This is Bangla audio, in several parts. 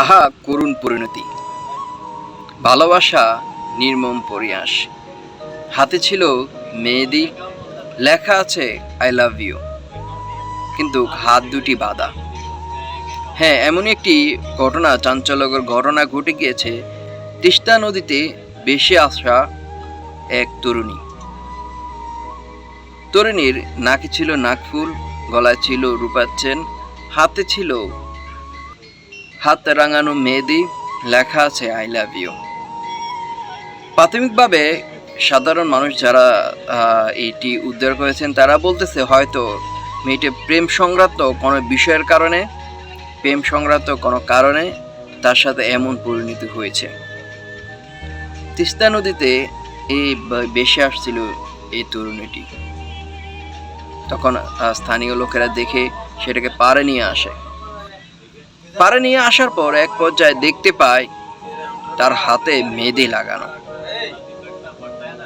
আহা, করুণ পরিণতি। ভালোবাসা নির্মম পরিয়াস হাতে ছিল মেহেদি, লেখা আছে আই লাভ ইউ কিন্তু হাত দুটি বাঁধা। হ্যাঁ এমনই একটি ঘটনা, চাঞ্চল্যকর ঘটনা ঘটে গিয়েছে তিস্তা নদীতে বেশি আসা এক তরুণী। তরুণীর নাকে ছিল নাকফুল গলায় ছিল রূপার চেন হাতে ছিল হাত রাঙানো মেহেদি, লেখা আছে আই লাভ ইউ প্রাথমিকভাবে সাধারণ মানুষ যারা এটি উদ্ধার করেছেন, তারা বলতেছে, হয়তো মেয়েটি প্রেম সংক্রান্ত কোনো বিষয়ের কারণে প্রেম সংক্রান্ত কোনো কারণে তার সাথে এমন পরিণতি হয়েছে। তিস্তা নদীতে এই বেশি আসছিল এই তরুণীটি। তখন স্থানীয় লোকেরা দেখে সেটাকে পারে নিয়ে আসে। পারে নিয়ে আসার পর এক পর্যায়ে দেখতে পায় তার হাতে মেহেদি লাগানো।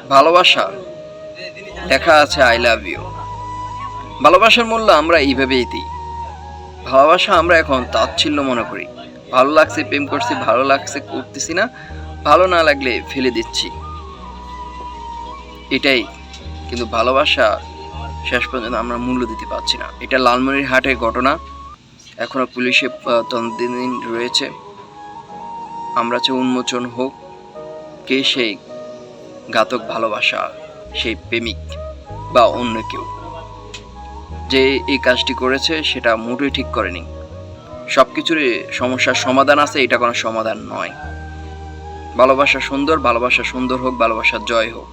ভালোবাসা লেখা আছে আই লাভ ইউ ভালোবাসার মূল্য আমরা এইভাবেই দিই। ভালোবাসা আমরা এখন তাচ্ছিল্য মনে করি। ভালো লাগছে, প্রেম করছি, ভালো লাগছে, করতেছি না। ভালো না লাগলে ফেলে দিচ্ছি। এটাই। কিন্তু ভালোবাসা শেষ পর্যন্ত আমরা মূল্য দিতে পারছি না। এটা লালমনির হাটের ঘটনা। এখনও পুলিশে আহ, রয়েছে। আমরা চাই উন্মোচন হোক। কে সেই ঘাতক ভালোবাসা সেই প্রেমিক বা অন্য কেউ? যে এই কাজটি করেছে সেটা মোটেই ঠিক করেনি। সব কিছুরই সমস্যার সমাধান আছে এটা কোনো সমাধান নয়। ভালোবাসা সুন্দর ভালোবাসা সুন্দর হোক ভালোবাসার জয় হোক।